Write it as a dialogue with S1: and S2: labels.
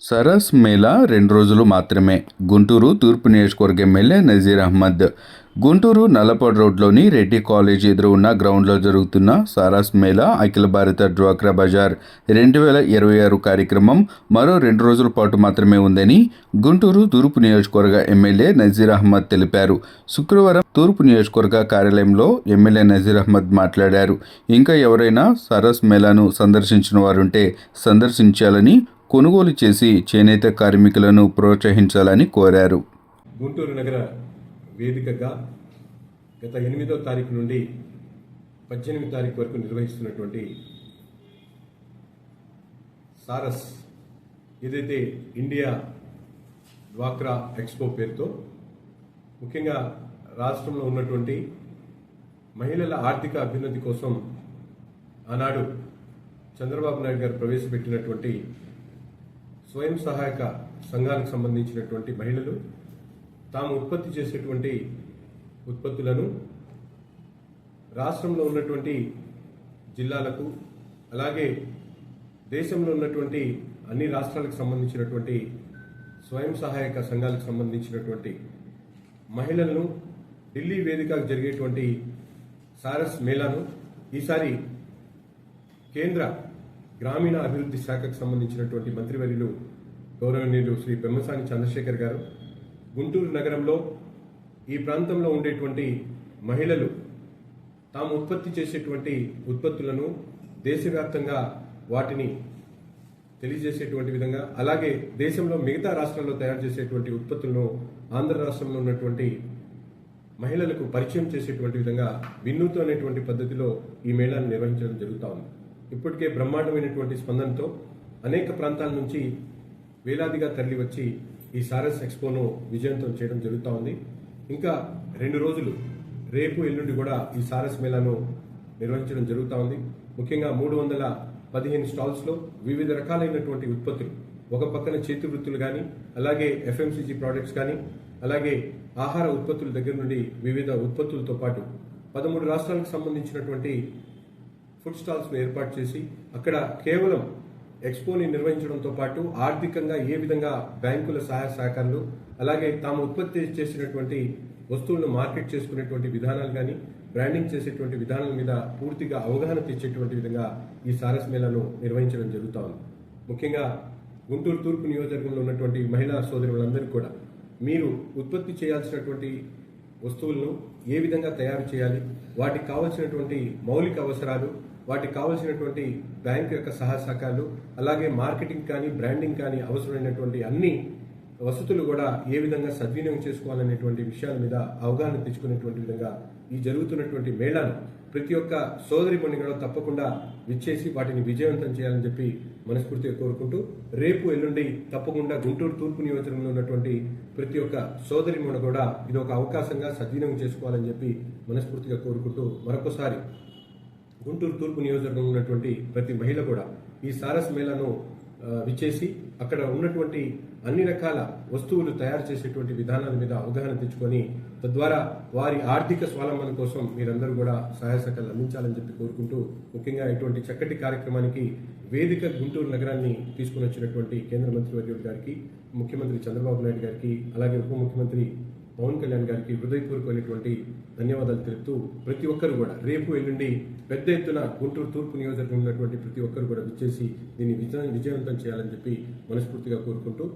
S1: సరస్ మేళా రెండు రోజులు మాత్రమే. గుంటూరు తూర్పు నియోజకవర్గ ఎమ్మెల్యే నజీర్ అహ్మద్ గుంటూరు నల్లపాడు రోడ్లోని రెడ్డి కాలేజ్ ఎదురు ఉన్న గ్రౌండ్లో జరుగుతున్న సారస్ మేళా అఖిల భారత డ్వాక్రా బజార్ రెండు వేల ఇరవై ఆరు కార్యక్రమం మరో రెండు రోజుల పాటు మాత్రమే ఉందని గుంటూరు తూర్పు నియోజకవర్గ ఎమ్మెల్యే నజీర్ అహ్మద్ తెలిపారు. శుక్రవారం తూర్పు నియోజకవర్గ కార్యాలయంలో ఎమ్మెల్యే నజీర్ అహ్మద్ మాట్లాడారు. ఇంకా ఎవరైనా సారాస్ మేళాను సందర్శించిన వారుంటే సందర్శించాలని కొనుగోలు చేసి చేనేత కార్మికులను ప్రోత్సహించాలని కోరారు.
S2: గుంటూరు నగర వేదికగా గత ఎనిమిదో తారీఖు నుండి పద్దెనిమిది తారీఖు వరకు నిర్వహిస్తున్నటువంటి సారస్ ఏదైతే ఇండియా డ్వాక్రా ఎక్స్పో పేరుతో ముఖ్యంగా రాష్ట్రంలో ఉన్నటువంటి మహిళల ఆర్థిక అభ్యున్నతి కోసం ఆనాడు చంద్రబాబు నాయుడు గారు ప్రవేశపెట్టినటువంటి స్వయం సహాయక సంఘాలకు సంబంధించినటువంటి మహిళలు తాము ఉత్పత్తి చేసేటువంటి ఉత్పత్తులను రాష్ట్రంలో ఉన్నటువంటి జిల్లాలకు అలాగే దేశంలో ఉన్నటువంటి అన్ని రాష్ట్రాలకు సంబంధించినటువంటి స్వయం సహాయక సంఘాలకు సంబంధించినటువంటి మహిళలను ఢిల్లీ వేదికకు జరిగేటువంటి సారస్ మేళాను ఈసారి కేంద్ర గ్రామీణ అభివృద్ధి శాఖకు సంబంధించినటువంటి మంత్రివర్యులు గౌరవనీయులు శ్రీ పెమ్మసాని చంద్రశేఖర్ గారు గుంటూరు నగరంలో ఈ ప్రాంతంలో ఉండేటువంటి మహిళలు తాము ఉత్పత్తి చేసేటువంటి ఉత్పత్తులను దేశవ్యాప్తంగా వాటిని తెలియజేసేటువంటి విధంగా అలాగే దేశంలో మిగతా రాష్ట్రాల్లో తయారు చేసేటువంటి ఉత్పత్తులను ఆంధ్ర రాష్ట్రంలో ఉన్నటువంటి మహిళలకు పరిచయం చేసేటువంటి విధంగా విన్నూతో అనేటువంటి పద్ధతిలో ఈ మేళాను నిర్వహించడం జరుగుతూ ఉంది. ఇప్పటికే బ్రహ్మాండమైనటువంటి స్పందనతో అనేక ప్రాంతాల నుంచి వేలాదిగా తరలి వచ్చి ఈ సారస్ ఎక్స్పోను విజయంతం చేయడం జరుగుతూ ఉంది. ఇంకా రెండు రోజులు రేపు ఎల్లుండి కూడా ఈ సారస్ మేళాను నిర్వహించడం జరుగుతూ ఉంది. ముఖ్యంగా మూడు వందల పదిహేను స్టాల్స్లో వివిధ రకాలైనటువంటి ఉత్పత్తులు ఒక పక్కన చేతి వృత్తులు కానీ అలాగే ఎఫ్ఎంసీజీ ప్రోడక్ట్స్ కానీ అలాగే ఆహార ఉత్పత్తుల దగ్గర నుండి వివిధ ఉత్పత్తులతో పాటు పదమూడు రాష్ట్రాలకు సంబంధించినటువంటి ఫుడ్ స్టాల్స్ను ఏర్పాటు చేసి అక్కడ కేవలం ఎక్స్పోని నిర్వహించడంతో పాటు ఆర్థికంగా ఏ విధంగా బ్యాంకుల సహాయ సహకారాలు అలాగే తాము ఉత్పత్తి చేసినటువంటి వస్తువులను మార్కెట్ చేసుకునేటువంటి విధానాలు కానీ బ్రాండింగ్ చేసేటువంటి విధానాల మీద పూర్తిగా అవగాహన తెచ్చేటువంటి విధంగా ఈ సారస్ మేళాను నిర్వహించడం జరుగుతూ ఉంది. ముఖ్యంగా గుంటూరు తూర్పు నియోజకవర్గంలో ఉన్నటువంటి మహిళా సోదరులందరికీ కూడా మీరు ఉత్పత్తి చేయాల్సినటువంటి వస్తువులను ఏ విధంగా తయారు చేయాలి వాటికి కావలసినటువంటి మౌలిక అవసరాలు వాటికి కావలసినటువంటి బ్యాంక్ యొక్క సహాయ అలాగే మార్కెటింగ్ కానీ బ్రాండింగ్ కానీ అవసరమైనటువంటి అన్ని వసతులు కూడా ఏ విధంగా సద్వినియోగం చేసుకోవాలనేటువంటి విషయాల మీద అవగాహన తెచ్చుకునేటువంటి విధంగా ఈ జరుగుతున్నటువంటి మేళాను ప్రతి ఒక్క సోదరి కూడా తప్పకుండా విచ్చేసి వాటిని విజయవంతం చేయాలని చెప్పి మనస్ఫూర్తిగా కోరుకుంటూ రేపు ఎల్లుండి తప్పకుండా గుంటూరు తూర్పు నియోజకవర్గంలో ఉన్నటువంటి ప్రతి ఒక్క సోదరి కూడా ఇది ఒక అవకాశంగా సద్వినియోగం చేసుకోవాలని చెప్పి మనస్ఫూర్తిగా కోరుకుంటూ మరొకసారి గుంటూరు తూర్పు నియోజకవర్గంలో ఉన్నటువంటి ప్రతి మహిళ కూడా ఈ సారస్ మేళాను విచ్చేసి అక్కడ ఉన్నటువంటి అన్ని రకాల వస్తువులు తయారు చేసేటువంటి విధానాల మీద అవగాహన తెచ్చుకొని తద్వారా వారి ఆర్థిక స్వావలంబన కోసం మీరందరూ కూడా సహాయ సహకారాలు అందించాలని చెప్పి కోరుకుంటూ ముఖ్యంగా ఇటువంటి చక్కటి కార్యక్రమానికి వేదిక గుంటూరు నగరాన్ని తీసుకుని వచ్చినటువంటి కేంద్ర మంత్రి వర్యులు గారికి ముఖ్యమంత్రి చంద్రబాబు నాయుడు గారికి అలాగే ఉప ముఖ్యమంత్రి పవన్ కళ్యాణ్ గారికి హృదయపూర్వకమైనటువంటి ధన్యవాదాలు తెలుపుతూ ప్రతి ఒక్కరు కూడా రేపు ఎల్లుండి పెద్ద ఎత్తున గుంటూరు తూర్పు నియోజకవర్గంలో ఉన్నటువంటి ప్రతి ఒక్కరు కూడా విచ్చేసి దీన్ని విజయ విజయవంతం చేయాలని చెప్పి మనస్ఫూర్తిగా కోరుకుంటూ